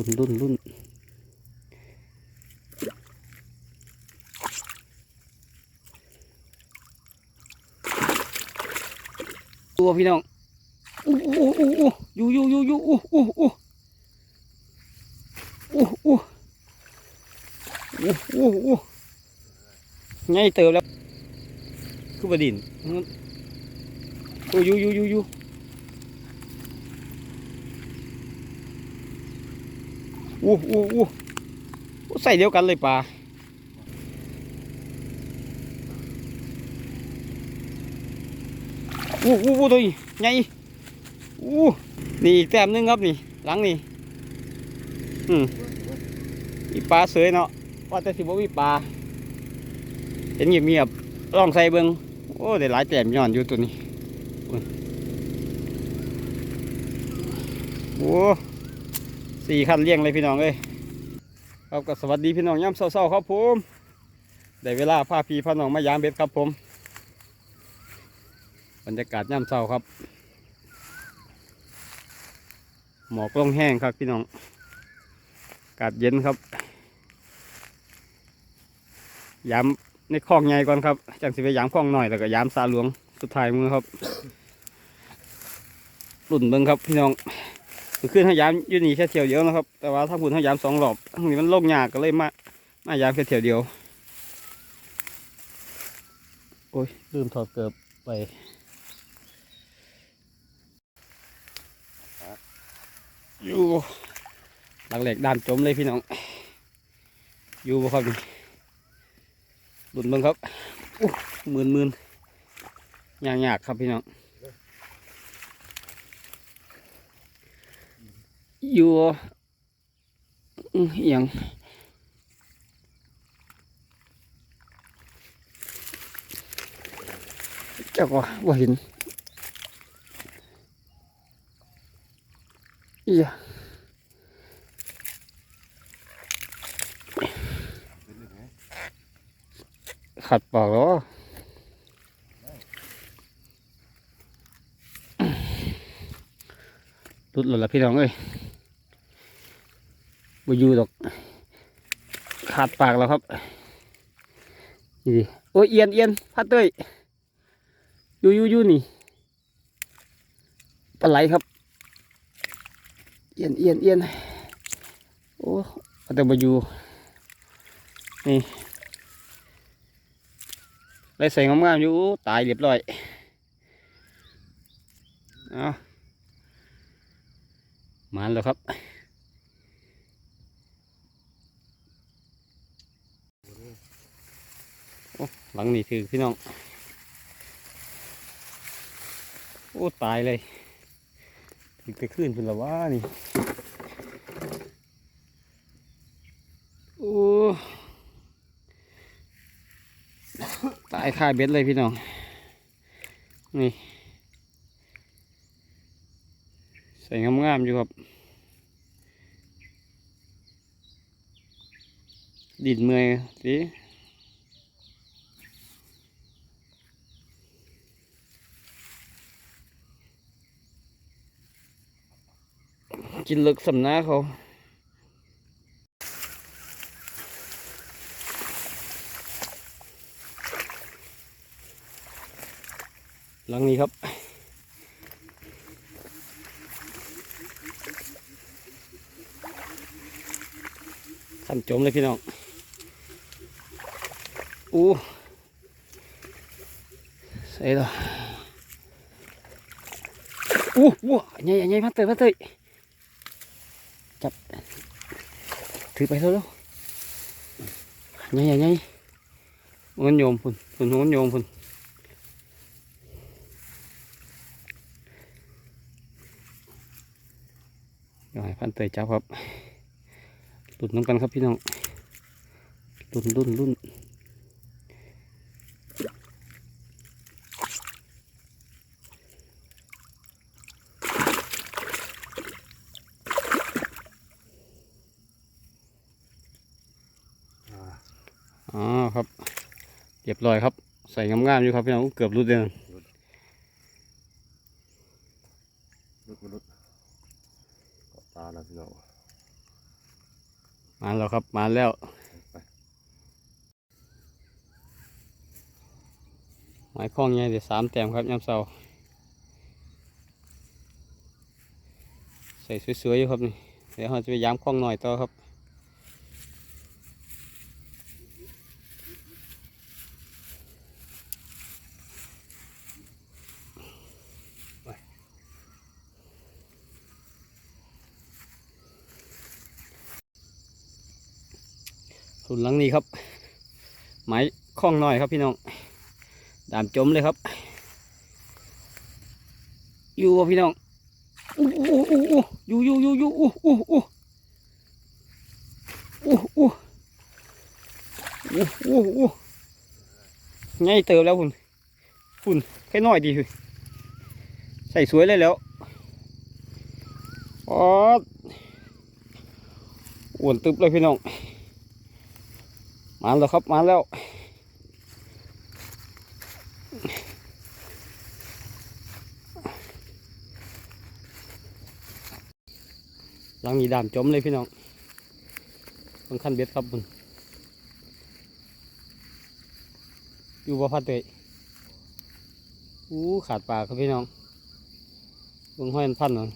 ุ่นรุ่นรุ่นตัวพี่น้องอู้อู้อู้อู้อยู่อยู่อยู่อยู่อู้อู้อู้อู้อู้อู้อู้ไงเติมแล้วคือบดินอู้อยู่อยู่อยู่อยู่ อู้อู้อู้ใส่เดียวกันเลยปลาอู้อู้อู้ตัวใหญ่อู้นี่อีกแต้มหนึงครับนี่ หลังนี่อืมมีปลาเสยเนาะว่าแต่สิบ่มีปลาเห็นเงียบๆลองใส่เบิ่งโอ้ได้หลายแต้มย้อนอยู่ตัวนี้โอ้ สี่คันเลี้ยงเลยพี่น้องเอ้ยครับก็สวัสดีพี่น้องย่ำเศร้าๆครับผมได้เวลาพาพี่พาน้องมายามเบ็ดครับผมบรรยากาศย่ำเศร้าครับ หมอกลงแห้งครับพี่น้องอากาศเย็นครับยามในคลองใหญ่ก่อนครับจังสิไปยามคลองหน่อยแล้วก็ยามซาหลวงสุดท้ายมือครับรุ่นเบิ้งครับพี่น้อง มันขึ้นห้ยามยู่นี่แค่เที่ยวเดียวนะครับ แต่ว่าถ้าพูดห้ยามสองรอบทั้งนี้มันโลกยากก็เลยมามายามแค่เที่ยวเดียว โอ้ยลืมถอดเกือบไปอยู่หลังเหล็กดานจมเลยพี่น้อง อยู่บ่ครับนี่ดุนบังครับอู้หมื่นหมื่นยากยากครับพี่น้อง อยู่อย่างเจ้าก็บ่เห็นอีหยขัดปากแล้วรุดหล่นละพี่น้องเอ้ย มาอยู่ดอก ขาดปากแล้วครับนี่ดิโอ้ยเอียนเอียนพัดเต้ยอยู่อยู่อยู่นี่ปลาไหลครับ เอียนเอียนเอียนโอ้เอาแต่มาอยู่นี่ได้ใส่งามๆอยู่ตายเรียบร้อยเอามาแล้วครับ โอ้ หลังนี่คือพี่น้อง โอ้ตายเลยถึงจะขึ้นเป็นละว่านี่ โอ้ตายคาเบ็ดเลยพี่น้อง นี่ใส่งามๆอยู่ครับ ดินเมื่อยสิ กินเลึกสำน้าเขาหลังนี้ครับ ขันจมเลยพี่น้อง อู้ใส่ต่ออู้ว้าใหญ่ใหญ่พัดเตยพัดเตยจับ ถือไปเถอะใหญ่ใหญ่ใหญ่เงินโยมพุ่นพุ่นเงินโยมพุ่นเดี๋ยพันเตยจับครับหลุดนน้ำกันครับพี่น้องรุ่นรุ่นรุ่น อ๋อครับเรียบร้อยครับ ใส่งามๆอยู่ครับพี่น้องเกือบรุดเลยนะลุดมาลุดเกาะตาแล้วพี่น้องมาแล้วครับมาแล้วหมายคล้องใหญ่เดี๋ยวสามแต้มครับยามเสาร์ใส่สวยๆอยู่ครับนี่เดี๋ยวเราจะไปย้ำคล้องหน่อยต่อครับ ส่วนหลังนี้ครับ ไม้คล้องหน่อยครับพี่น้อง ดามจมเลยครับ อยู่บ่พี่น้องอู้อู้อู้อู้อยู่อยู่อยู่อยู่อู้อู้อู้อู้อู้อู้อู้อู้ไงเติมแล้วคุณคุณแค่น้อยดีคือใส่สวยเลยแล้วอ๋ออ้วนตึบเลยพี่น้อง มาแล้วครับมาแล้ว หลังนี้ดามจมเลยพี่น้องต้องขั้นเบ็ดครับคุณอยู่บ่พัดเลยอู้ขาดปลาครับพี่น้องเบิ่งห้อยมันพันหน่อย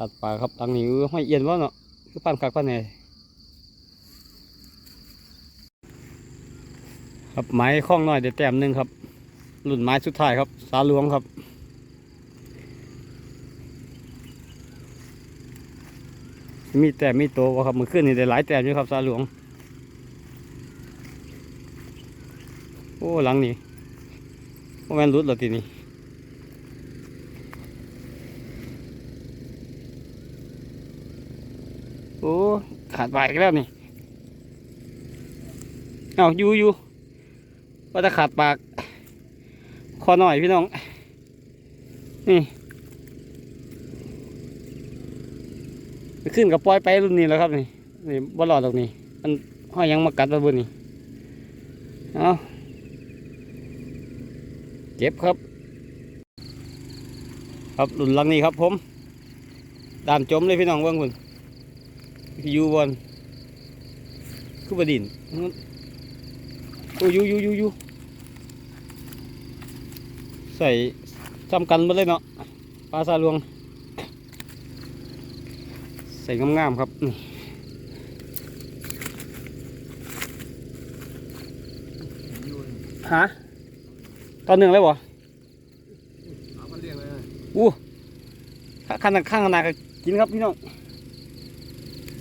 ขาดปลาครับหลังนี้อู้ห้อยเอียนวะเนาะคือพันคักพันแหน่ครับไม้คล้องน้อยเดี๋ยวแต้มหนึ่งครับรุ่นไม้สุดท้ายครับ สาหลวงครับมีแต่มีโตวบ่ครับมือขึ้นนี่ได้หลายแต้มอยู่ครับสาหลวง โอ้หลังนี่ว่าแม่นรุดเหรอทีนี้โอ้ ขาดไปอีกแล้วนี่เอาอยู่อยู่ว่าจะขาดปาก คอหน่อยพี่น้อง นี่ขึ้นกับปล่อยไปรุ่นนี้แล้วครับนี่นี่บ่รอดหรอกนี่มันห้อยยังมากัดมาบนนี่เอาเก็บครับ ครับรุ่นหลังนี้ครับผมดามจมเลยพี่น้องเบิ่งคุณ อยู่บนคือบดินโอ้ยอยู่อยู่อยู่อยู่ใส่จำกันมาเลยเนาะปลาซาลวง ใส่งามๆครับนี่อยู่ฮะตอนหนึ่งเลยบ่เอามาเรียกเลยอู้ข้างข้างขนาดก็กินครับพี่น้อง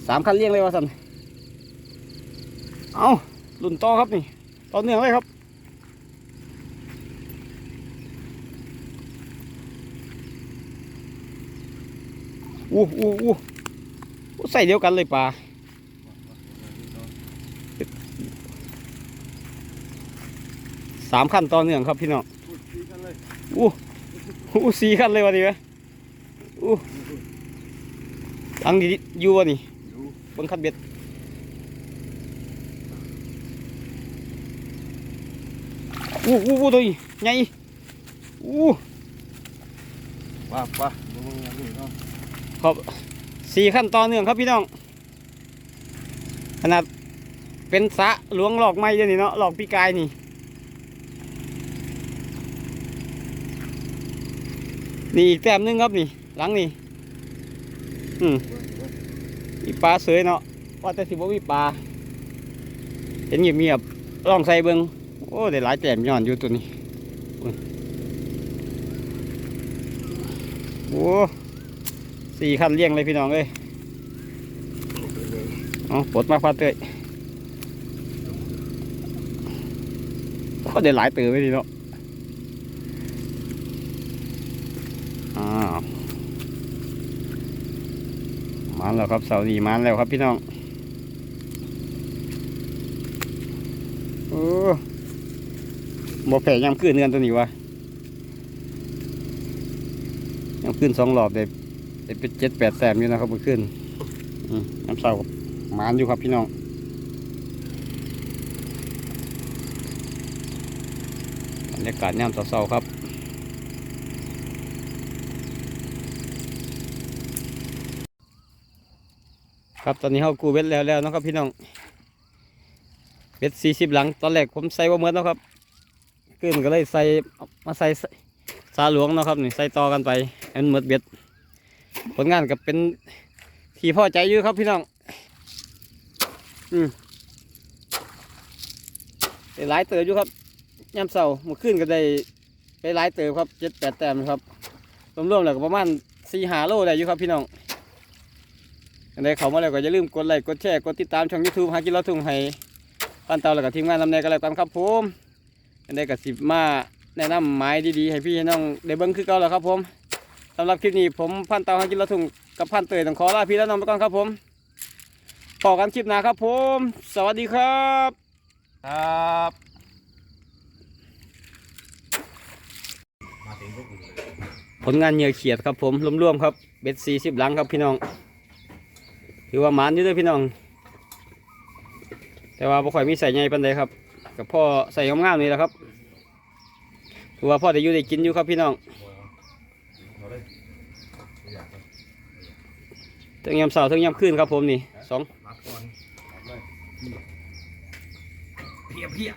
สามคันเลี้ยงเลยวะสันเอารุ่นต่อครับนี่ต่อนหนึ่องเลยครับอู้อู้อู้ใส่เดียวกันเลยปลาสามขั้นตอนเนื่องครับพี่น้องพูดคุยกันเลยอู้สี่ขั้นเลยวะดิวะอู้อังดีอยู่วะนี่ บังคันเบ็ดอู้อู้อู้ตัวนี้ใหญ่อู้ป้าป้าดูมึงอย่างนี้เนาะครับสี่ขั้นตอนเนื่องครับพี่น้อง ขนาดเป็นสระหลวงหลอกไม้เดี๋ยวนี่เนาะหลอกปีกายนี่นี่อีกแต้มหนึงครับนี่ หลังนี่ อืม มีปลาเสยเนาะว่าแต่สิบ่มีปลาเห็นเงียบๆลองใส่เบิงโอ้ได้หลายแต้มย้อนอยู่ตัวนี้อุ้ยโอ้สี่ขั้นเลี้ยงเลยพี่น้องเอ้ยเอาปลดมาฟาเตยก็ได้หลายเตือไปดีเนาะอ้าว มาแล้วครับเสาดีมาแล้วครับพี่น้องโอ้บ่แผ่ยำขึ้นเงินตัวนี้วะยำขึ้นสองรอบได้ได้เป็นเจ็ดแปดแต้มอยู่นะครับมื่อคืนน้ำเสาครับหมานอยู่ครับพี่น้องบรรยากาศย่ำเสาๆครับ ครับตอนนี้เขากูเบ็ดแล้วแล้วนะครับพี่น้องเบ็ดสี่สิบหลังตอนแรกผมใส่ว่าเมื่อนะครับขึ้นก็เลยใส่มาใส่ซาหลวงนะครับนี่ใส่ต่อกันไปให้มันหมดเบ็ดผลงานก็เป็นที่พ่อใจอยู่ครับพี่น้องอืมได้หลายเติบอยู่ครับยามเสาร์เมื่อคืนก็ได้ไปหลายเติบครับเจ็ดแปดแต้มครับรวมๆแล้วก็ประมาณสี่หาโลได้อยู่ครับพี่น้อง อันใดเขามาแล้วก็อย่าลืมกดไลค์กดแชร์กดติดตามช่อง YouTube หากินเราทุ่งให้ปันเตาแล้วก็ทีมงานนำแนกันแล้วกันครับผมอันใดก็สิมาแนะนำไม้ดีๆให้พี่ให้น้องได้เบิ่งคือเก่าแล้วครับผมสำหรับคลิปนี้ผมพันเตาหากินเราทุ่งกับพันเตยต้องขอลาพี่และน้องไปก่อนครับผมพอกันคลิปหน้าครับผม สวัสดีครับครับผลงานเหยื่อเขียดครับผมรวมๆครับเบ็ดสี่สิบหลังครับพี่น้อง ถือว่ามานอยู่เด้วยพี่น้อง แต่ว่าบ่ค่อยมีใส่ใหญ่ปานใดครับกับพ่อใส่งามๆนี่แหละครับถือว่าพ่อได้อยู่ได้กินอยู่ครับพี่น้องทั้งยามเสาร์ทั้งยามคืนครับผมนี่สองเพียเพีย